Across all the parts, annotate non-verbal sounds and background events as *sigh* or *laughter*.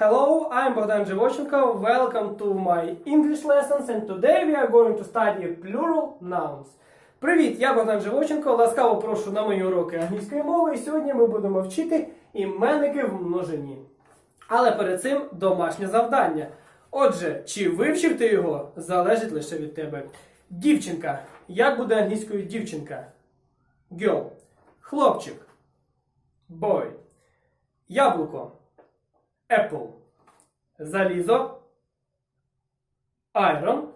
Hello, I'm Bogdan Живоченko. Welcome to my English lessons and today we are going to study plural nouns. Привіт, я Богдан Живоченко. Ласкаво прошу на мої уроки англійської мови. І сьогодні ми будемо вчити іменники в множині. Але перед цим домашнє завдання. Отже, чи вивчив ти його, залежить лише від тебе. Дівчинка. Як буде англійською дівчинка? Girl. Хлопчик. Boy. Яблуко. Apple. Залізо. Iron.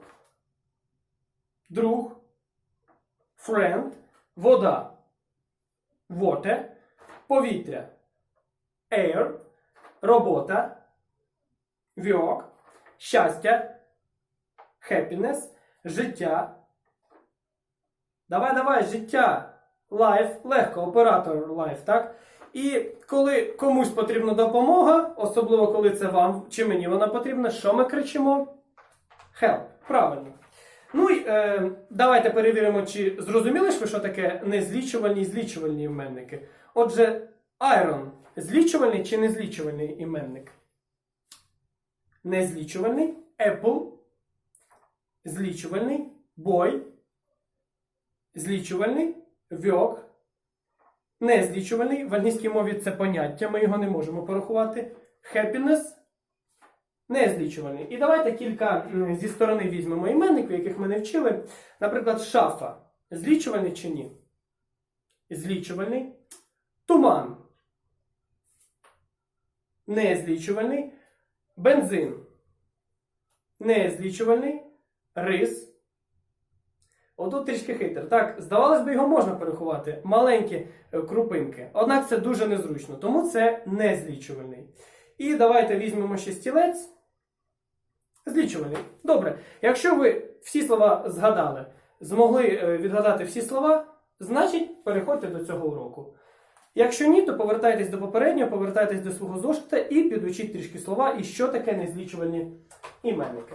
Друг. Friend. Вода. Water. Повітря. Air. Робота. Work. Щастя. Happiness. Життя. Давай, давай, життя. Life. Легко, оператор life, так? І коли комусь потрібна допомога, особливо коли це вам чи мені вона потрібна, що ми кричимо? Help. Правильно. Ну і е, давайте перевіримо, чи зрозуміли ж ви, що таке незлічувальні і злічувальні іменники. Отже, Iron злічувальний чи незлічувальний іменник? Незлічувальний Apple, злічувальний Boy, злічувальний Work, Незлічувальний в англійській мові це поняття, ми його не можемо порахувати. Happiness незлічувальний. І давайте кілька зі сторони візьмемо іменників, яких ми не вчили. Наприклад, шафа. Злічувальний чи ні? Злічувальний. Туман. Незлічувальний. Бензин. Незлічувальний. Рис. Отут трішки хитр. Так, здавалось би, його можна порахувати. Маленькі е, крупинки. Однак це дуже незручно, тому це незлічувальний. І давайте візьмемо ще стілець. Злічувальний. Добре. Якщо ви всі слова згадали, змогли е, відгадати всі слова, значить переходьте до цього уроку. Якщо ні, то повертайтесь до попереднього, повертайтесь до свого зошита і підучіть трішки слова, і що таке незлічувальні іменники.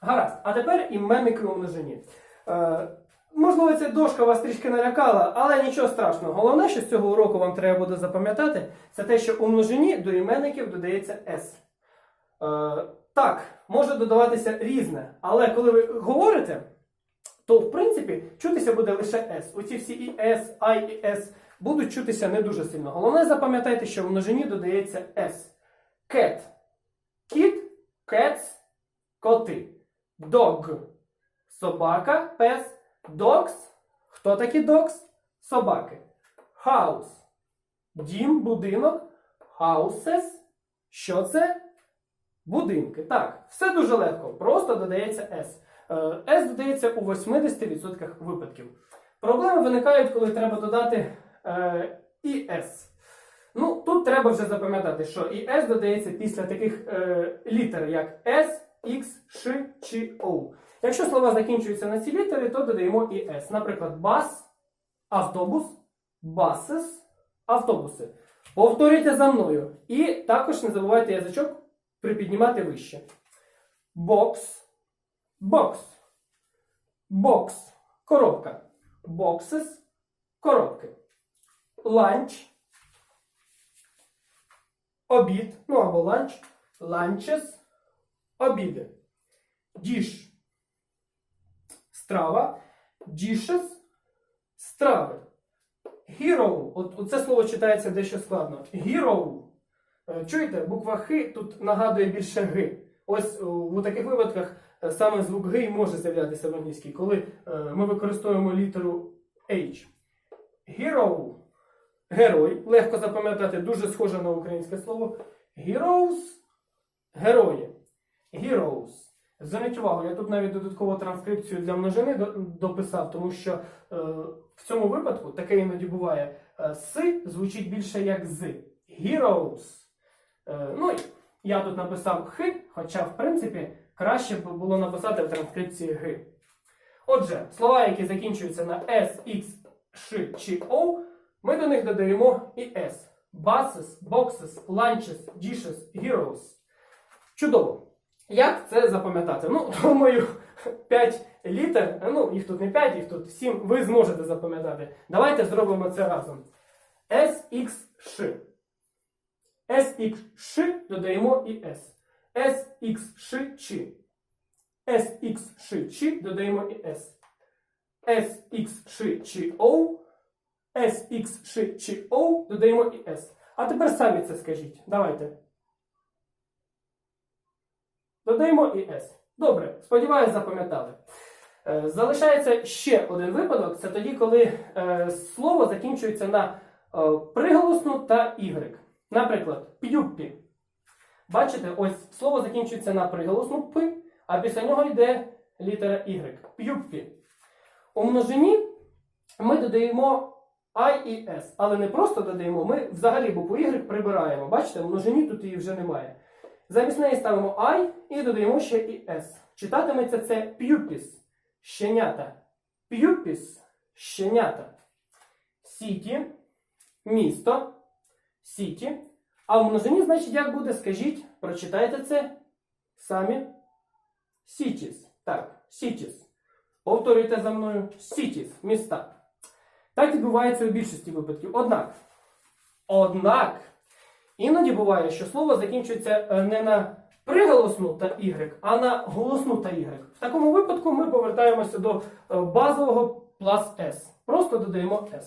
Гаразд. А тепер іменники у множині. Е, можливо, ця дошка вас трішки налякала, але нічого страшного. Головне, що з цього уроку вам треба буде запам'ятати, це те, що у множині до іменників додається S. Е, так, може додаватися різне, але коли ви говорите, то в принципі чутися буде лише S. Оці всі і S, I і S будуть чутися не дуже сильно. Головне запам'ятайте, що в множині додається S. Cat. Кіт, cats, коти. Dog. Собака, пес, dogs. Хто такі dogs? Собаки. House. Дім, будинок. Houses. Що це? Будинки. Так, все дуже легко. Просто додається S. Е, S додається у 80% випадків. Проблеми виникають, коли треба додати е, і S. Ну, тут треба вже запам'ятати, що і S додається після таких е, літер, як S, X, Ш чи O. Якщо слова закінчуються на ці літери, то додаємо і S. Наприклад, бас, автобус, басес, автобуси. Повторюйте за мною. І також не забувайте язичок припіднімати вище. Бокс, бокс, бокс, коробка. Боксес, коробки. Ланч, обід, ну або ланч, ланчес, обіди. Діш, страва, дішес, страви. Hero, от, це слово читається дещо складно. Hero. Е, Чуєте, буква Х тут нагадує більше Г. Ось у таких випадках е, саме звук Г може з'являтися в англійській, коли е, ми використовуємо літеру H. Hero. Герой. Легко запам'ятати, дуже схоже на українське слово. Heroes. Герої. Heroes. Зверніть увагу, я тут навіть додаткову транскрипцію для множини дописав, тому що е, в цьому випадку таке іноді буває. Е, С звучить більше як з. Heroes. Е, ну, я тут написав Х, хоча, в принципі, краще б було написати в транскрипції Г. Отже, слова, які закінчуються на S, X, Ш чи O, ми до них додаємо і S. Buses, boxes, lunches, dishes, heroes. Чудово. Як це запам'ятати? Ну, *laughs* думаю, 5 літер, ну, їх тут не 5, їх тут 7, ви зможете запам'ятати. Давайте зробимо це разом. S, X, SX додаємо і S. SX чи. SX додаємо і S. SX чи O. SX додаємо і S. А тепер самі це скажіть. Давайте. Додаємо і S. Добре, сподіваюсь, запам'ятали. Е, Залишається ще один випадок: це тоді, коли е, слово закінчується на е, приголосну та Y. Наприклад, п'юппі. Бачите, ось слово закінчується на приголосну П, а після нього йде літера Y. П'юппі. У множині ми додаємо I і S, але не просто додаємо, ми взагалі букву Y прибираємо. Бачите, в множині тут її вже немає. Замість неї ставимо I і додаємо ще і S. Читатиметься це pupis, щенята. Pupis, щенята. Сіті, місто, сіті. А в множині, значить, як буде, скажіть, прочитайте це самі. Cities. Так, cities. Повторюйте за мною cities, міста. Так відбувається у більшості випадків. Однак, однак, іноді буває, що слово закінчується е, не на приголосну та Y, а на голосну та Y. В такому випадку ми повертаємося до е, базового плюс S. Просто додаємо S.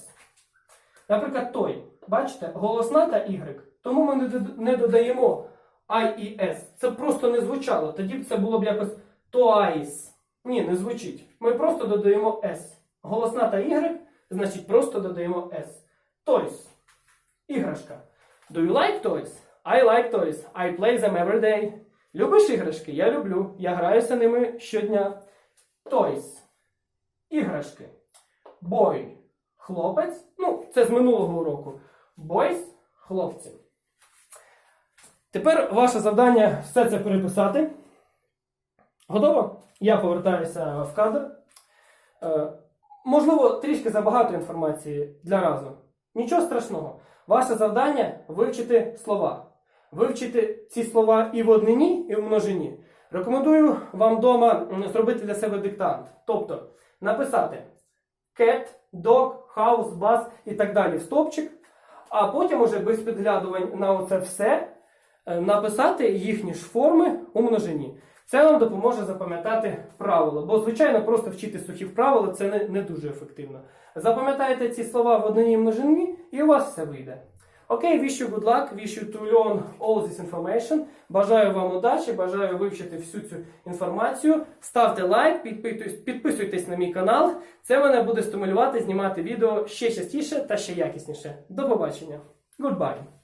Наприклад, той. Бачите, голосна та Y. Тому ми не додаємо I і S. Це просто не звучало. Тоді б це було б якось twice. Ні, не звучить. Ми просто додаємо S. Голосна та Y, значить просто додаємо S. Toys. Іграшка. Do you like toys? I like toys. I play them every day. Любиш іграшки? Я люблю. Я граюся ними щодня. Toys. Іграшки. Boy. Хлопець. Ну, це з минулого уроку. Boys. Хлопці. Тепер ваше завдання все це переписати. Готово? Я повертаюся в кадр. Е, можливо, трішки забагато інформації для разу. Нічого страшного. Ваше завдання вивчити слова. Вивчити ці слова і в однині, і в множині. Рекомендую вам вдома зробити для себе диктант. Тобто написати cat, dog, house, bus і так далі в стопчик, а потім уже без підглядувань на оце все е, написати їхні ж форми у множині. Це вам допоможе запам'ятати правила, бо, звичайно, просто вчити сухі правила це не, не дуже ефективно. Запам'ятайте ці слова в однині і множині, і у вас все вийде. Окей, wish you good luck, wish you to learn all this information. Бажаю вам удачі, бажаю вивчити всю цю інформацію. Ставте лайк, підписуйтесь на мій канал. Це мене буде стимулювати знімати відео ще частіше та ще якісніше. До побачення. Goodbye.